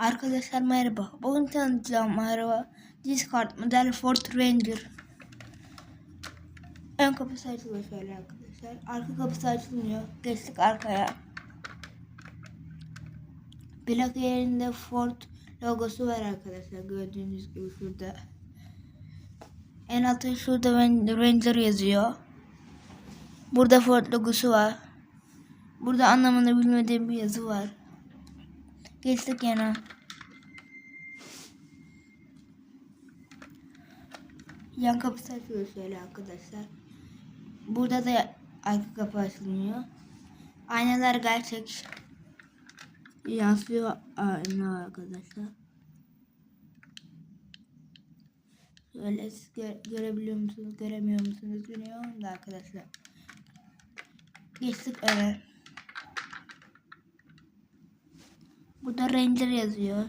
Arkadaşlar merhaba. Bugün tanıtacağım araba Discard model Ford Ranger. Ön kapısı açılıyor şöyle arkadaşlar. Arka kapısı açılmıyor. Geçtik arkaya. Plaka yerinde Ford logosu var arkadaşlar. Gördüğünüz gibi şurada. En altta şurada Ranger yazıyor. Burada Ford logosu var. Burada anlamını bilmediğim bir yazı var. Geçtik yana. Yan kapısı açılıyor şöyle arkadaşlar. Burada da arka kapı açılmıyor. Aynalar gerçek. Yansıyor ayna arkadaşlar. Şöyle siz gö- görebiliyor musunuz, göremiyor musunuz bilmiyorum da arkadaşlar. Geçtik öne. Burada Ranger yazıyor.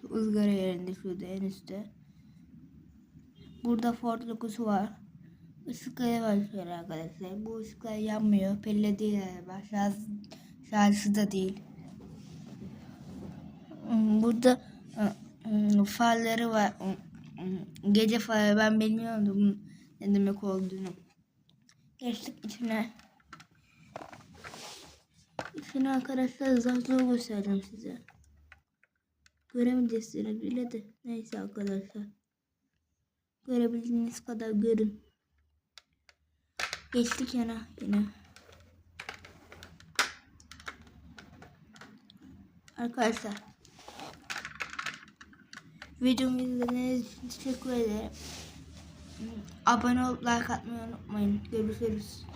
Şu ızgara yerinde şurada en üstte. Burada Ford logosu var. Işıkları var şöyle arkadaşlar. Bu ışıklar yanmıyor. Pille değil galiba. Şarj, şarjı da değil. Hmm, Burada hmm, farları var. Hmm, Gece farı ben bilmiyordum ne demek olduğunu. Geçtik içine. İçine arkadaşlar zazlığı göstereceğim size. Göremeyeceksiniz bile de. Neyse arkadaşlar. Görebildiğiniz kadar görün. Geçtik yana yine. Arkadaşlar. Videomu izlediğiniz için teşekkür ederim. Abone olup like atmayı unutmayın. Görüşürüz.